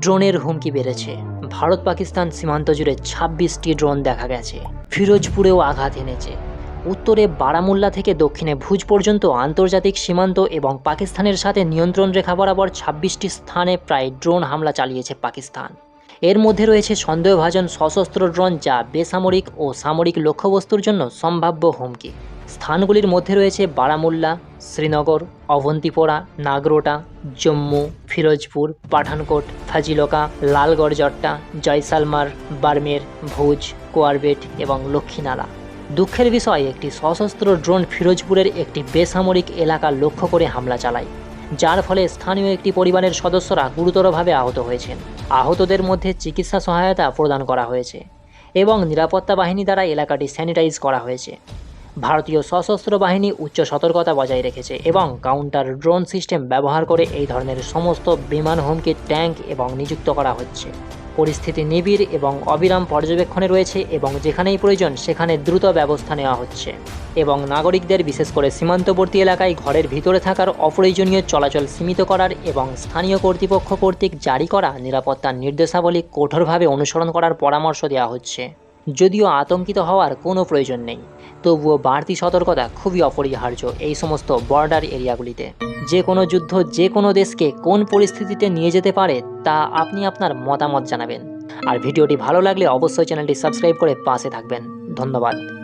ড্রোনের হুমকি বেড়েছে। ভারত পাকিস্তান সীমান্ত জুড়ে ছাব্বিশটি ড্রোন দেখা গেছে। ফিরোজপুরেও আঘাত এনেছে। উত্তরে বারামুল্লা থেকে দক্ষিণে ভুজ পর্যন্ত আন্তর্জাতিক সীমান্ত এবং পাকিস্তানের সাথে নিয়ন্ত্রণ রেখা বরাবর ছাব্বিশটি স্থানে প্রায় ড্রোন হামলা চালিয়েছে পাকিস্তান। এর মধ্যে রয়েছে সন্দেহভাজন সশস্ত্র ড্রোন যা বেসামরিক ও সামরিক লক্ষ্যবস্তুর জন্য সম্ভাব্য হুমকি। স্থানগুলির মধ্যে রয়েছে বারামুল্লা, শ্রীনগর অবন্তিপোরা নাগরোটা, জম্মু, ফিরোজপুর, পাঠানকোট, ফাজিলকা, লালগড় জট্টা, জয়সালমার, বার্মের, ভুজ, কোয়ারবেট এবং লক্ষ্মীনালা। দুঃখের বিষয়, একটি সশস্ত্র ড্রোন ফিরোজপুরের একটি বেসামরিক এলাকা লক্ষ্য করে হামলা চালায়, যার ফলে স্থানীয় একটি পরিবারের সদস্যরা গুরুতরভাবে আহত হয়েছেন। আহতদের মধ্যে চিকিৎসা সহায়তা প্রদান করা হয়েছে এবং নিরাপত্তা বাহিনী দ্বারা এলাকাটি স্যানিটাইজ করা হয়েছে। ভারতীয় সশস্ত্র বাহিনী উচ্চ সতর্কতা বজায় রেখেছে এবং কাউন্টার ড্রোন সিস্টেম ব্যবহার করে এই ধরনের সমস্ত বিমান হুমকি, ট্যাঙ্ক এবং নিযুক্ত করা হচ্ছে। পরিস্থিতি নিবিড় এবং অবিরাম পর্যবেক্ষণে রয়েছে এবং যেখানেই প্রয়োজন সেখানে দ্রুত ব্যবস্থা নেওয়া হচ্ছে। এবং নাগরিকদের বিশেষ করে সীমান্তবর্তী এলাকায় ঘরের ভিতরে থাকার অপ্রয়োজনীয় চলাচল সীমিত করার এবং স্থানীয় কর্তৃপক্ষ কর্তৃক জারি করা নিরাপত্তার নির্দেশাবলী কঠোরভাবে অনুসরণ করার পরামর্শ দেওয়া হচ্ছে। যদিও আতঙ্কিত হওয়ার কোনো প্রয়োজন নেই। তবুও বাড়তি সতর্কতা খুবই অপরিহার্য এই সমস্ত বর্ডার এরিয়াগুলিতে। যে কোনো যুদ্ধ, যে কোনো দেশকে কোন পরিস্থিতিতে নিয়ে যেতে পারে, তা আপনি আপনার মতামত জানাবেন। আর ভিডিওটি ভালো লাগলে অবশ্যই চ্যানেলটি সাবস্ক্রাইব করে পাশে থাকবেন। ধন্যবাদ।